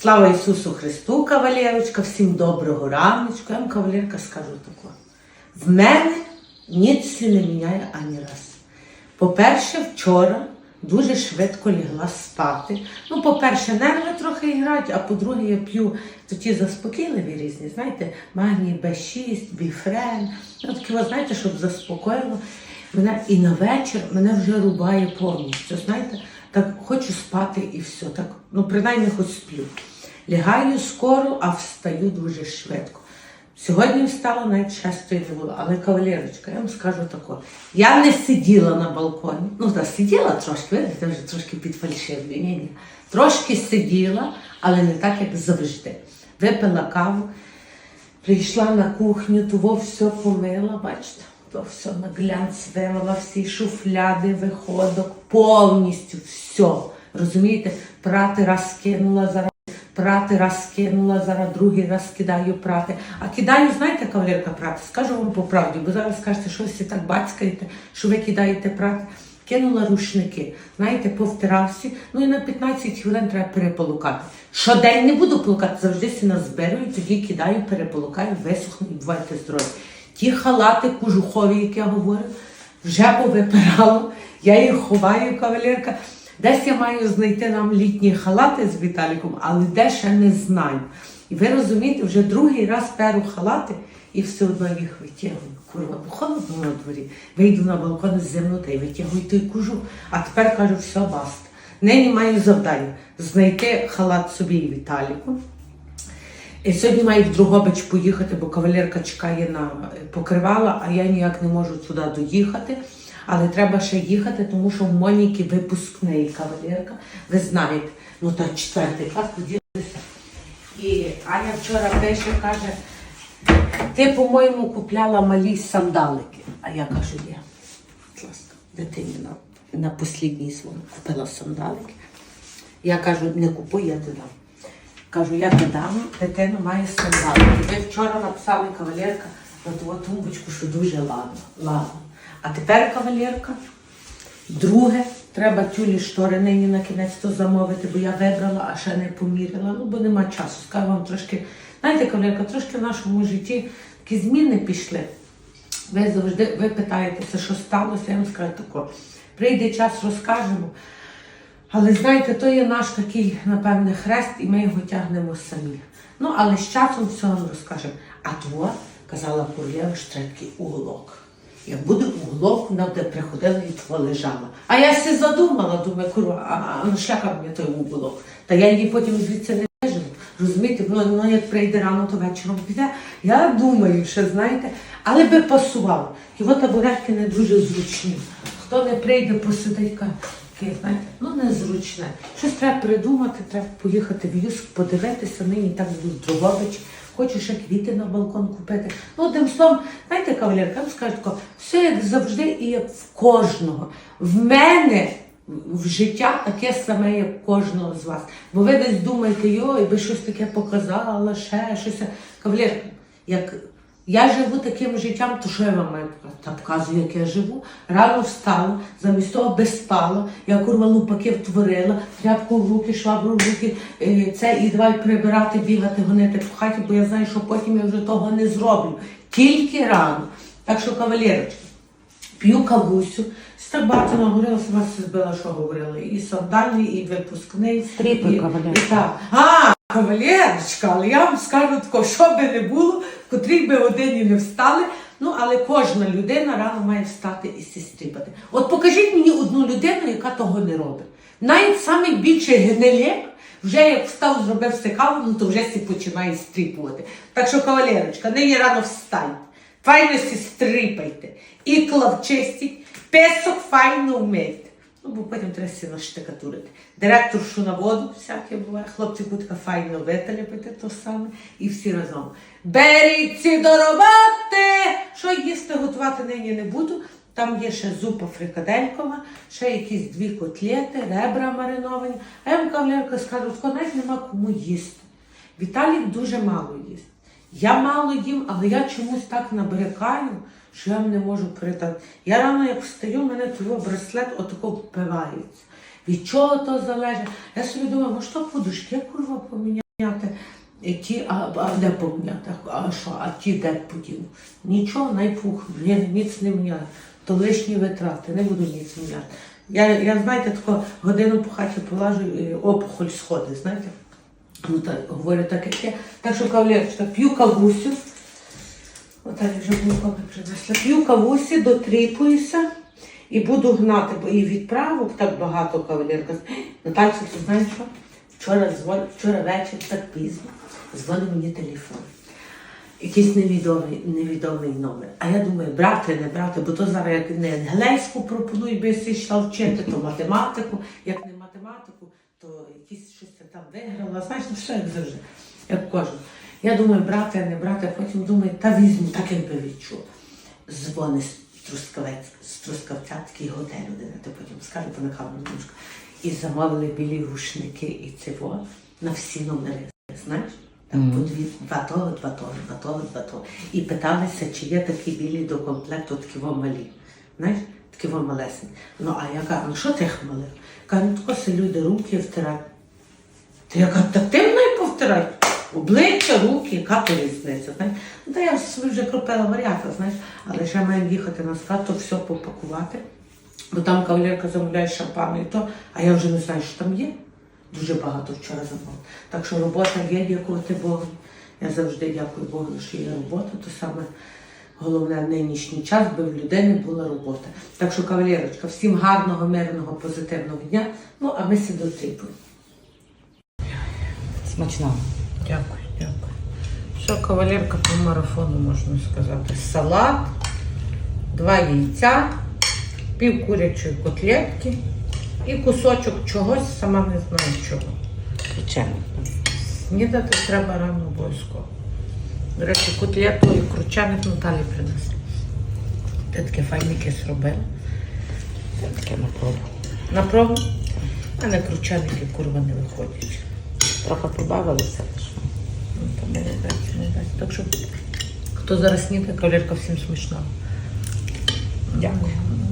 Слава Ісусу Христу, кавалерочка, всім доброго раночку. Я вам кавалерка скажу таке. В мене ніц не міняє ані раз. По-перше, вчора дуже швидко лягла спати. Ну, по-перше, нерви трохи грають, а по-друге, я п'ю ті заспокійливі різні, знаєте, магній Б6, біфрен. Ну, такі, ви знаєте, щоб заспокоїло. Мене і на вечір мене вже рубає повністю. Знаєте, так хочу спати і все. Так, ну, принаймні хоч сплю. Лягаю скоро, а встаю дуже швидко. Сьогодні встала, навіть шестої не було. Але кавалерочка, я вам скажу тако. Я не сиділа на балконі. Ну, так, сиділа трошки, видите, вже трошки підфальшивлю. Ні. Трошки сиділа, але не так, як завжди. Випила каву, прийшла на кухню, того все помила, бачите, то все на глянц вивела, всі шуфляди, виходок, повністю все. Розумієте, прати раз кинула зараз. Прати раз кинула, зараз другий раз кидаю прати. А кидаю, знаєте, кавалерка прати, скажу вам по правді, бо зараз скажете, що всі так бацькаєте, що ви кидаєте прати. Кинула рушники, знаєте, повтирався, ну і на 15 хвилин треба переполукати. Щодень не буду полукати, завжди сі назбираю, тоді кидаю, переполукаю, висохну і бувайте здорові. Ті халати кожухові, як я говорю, вже повипирало, я їх ховаю, кавалерка. Десь я маю знайти нам літні халати з Віталіком, але де ще не знаю. І ви розумієте, вже другий раз перу халати і все одно їх витягую. Курва, бо холодно на дворі. Вийду на балкон з землю та й витягую той кожух. А тепер кажу, все, баста. Нині маю завдання знайти халат собі і Віталіку. І сьогодні маю в Другобич поїхати, бо кавалерка чекає на покривала, а я ніяк не можу туди доїхати. Але треба ще їхати, тому що в Моніки випускний кавалерка. Ви знаєте, ну та четвертий клас поділися. І Аня вчора пише, каже, ти, по-моєму, купляла малі сандалики. А я кажу, є. Будь ласка, дитині на, на послідній своєму купила сандалики. Я кажу, не купуй, я ти дам. Кажу, я ти дам, дитина має сандалики. Ви вчора написали кавалерка на ту тумбочку, що дуже ладно. ладно. А тепер кавалерка. Друге, треба тюлі штори нині на кінець то замовити, бо я вибрала, а ще не поміряла. Ну, бо нема часу. Скажу вам трошки, знаєте, кавалерка, трошки в нашому житті такі зміни пішли. Ви завжди ви питаєтеся, що сталося, я вам скажу тако. Прийде час, розкажемо. Але знаєте, то є наш такий, напевне, хрест, і ми його тягнемо самі. Ну, але з часом все вам розкажемо. А то, казала королева, такий уголок. Як буде уголок, вона буде приходила і тво лежала. А я се задумала, думаю, курва, а, а на шляхах мені той уголок. Та я її потім звідси не виживу. Розумієте, воно, воно як прийде рано, то вечором піде. Я думаю, що знаєте, але би пасувало. Його табуретки не дуже зручні. Хто не прийде, посидить, знаєте, ну незручне. Щось треба придумати, треба поїхати в Юск, подивитися, нині так буду в Дрогобич. Хочу ще квіти на балкон купити. Ну, одним словом, знаєте, кавалерка, вам скажу тако, все як завжди і як в кожного. В мене в життя таке саме, як кожного з вас. Бо ви десь думаєте, йой, би щось таке показала, ще щось. Кавалерка, як я живу таким життям, то що я вам маю показати? Та показую, як я живу. Рано встала, замість того без спала, я курва лупаки втворила, тряпку в руки, швабру в руки, е, це і давай прибирати, бігати, гонити по хаті, бо я знаю, що потім я вже того не зроблю. Тільки рано. Так що, кавалерочки, п'ю кавусю. Багато наговорила, сама все збила, що говорила. І сандальний, і випускний. Стріпи, і, і так. А, кавалерочка, але я вам скажу тако, що би не було, в котрій би годині не встали. Ну, але кожна людина рано має встати і сістріпати. От покажіть мені одну людину, яка того не робить. Навіть самий більший генелек, вже як встав, зробив все каву, ну то вже сі починає стріпувати. Так що, кавалерочка, нині рано встаньте, файно сі стріпайте, ікла вчистіть, песок файно вмийте. Ну, бо потім треба сі наштикатурити. Директоршу на воду, всяке буває, хлопці кутка файно вителепити то саме і всі разом. Беріться до роботи! Що їсти готувати нині не буду. Там є ще зупа фрикаделькова, ще якісь дві котлети, ребра мариновані. А я вам кавалерка скажу, тако навіть нема кому їсти. Віталік дуже мало їсть. Я мало їм, але я чомусь так набрякаю, що я не можу передати. Я рано як встаю, мене того браслет отако впивається. Від чого то залежить? Я собі думаю, може то подушки курва поміняти? Ті, а, а де поміняти? А що, а ті де подіну? Нічого, найпух, я ніц не міняю. То лишні витрати, не буду ніц міняти. Я, я знаєте, тако годину по хаті полажу і опухоль сходить, знаєте? Ну так, говорю так, як є. Так що кавалерочка, п'ю кавусю. Отак вже було принесла. П'ю кавусі, дотріпуюся і буду гнати, бо і відправок так багато кавалерка. Натальця, ти знаєш що? Вчора, дзвон, вчора вечір так пізно дзвонив мені телефон. Якийсь невідомий, невідомий номер. А я думаю, брати, не брати, бо то зараз як не англійську пропонують би всі ще вчити, то математику. Як не математику, то якісь щось я там виграла. Знаєш, ну все як як кожен. Я думаю, брати, не брати, а потім думаю, та візьму, так якби відчула. Дзвони з Трускавець, з Трускавця такий готель один, а ти потім скажу, по накавну немножко. І замовили білі рушники і цього на всі номери. Знаєш? Так, по дві, два того, два того, два того, два того. І питалися, чи є такі білі до комплекту, такі во малі. Знаєш, такі во малесні. Ну, а я кажу, ну що ти їх? Кажу, ну тако люди руки втирають. Та я кажу, так ти мною повтирай. Обличчя, руки, яка то різниця? Ну, та я собі вже кропила варіанти, знаєш, але ще маємо їхати на склад, то все попакувати. Бо там кавалерка замовляє шампану і то, а я вже не знаю, що там є. Дуже багато вчора замовила. Так що робота є, дякувати Богу. Я завжди дякую Богу, що є робота, то саме головне в нинішній час, би в людини була робота. Так що, кавалерочка, всім гарного, мирного, позитивного дня. Ну, а ми сі дотріпуємо. Смачно. Дякую, дякую. Що, кавалерка по марафону, можна сказати. Салат, два яйця, пів курячої котлетки і кусочок чогось, сама не знаю чого. Звичайно. Снідати треба рано обов'язково. До речі, котлету і кручаник Наталі принесли. Ти таке файненьке зробила. Таке на пробу. На пробу. А не кручаники курва не виходять. Трохи побавилися. Ну. Так що, хто зараз снідає, кавалерка всім смачна. Дякую. М,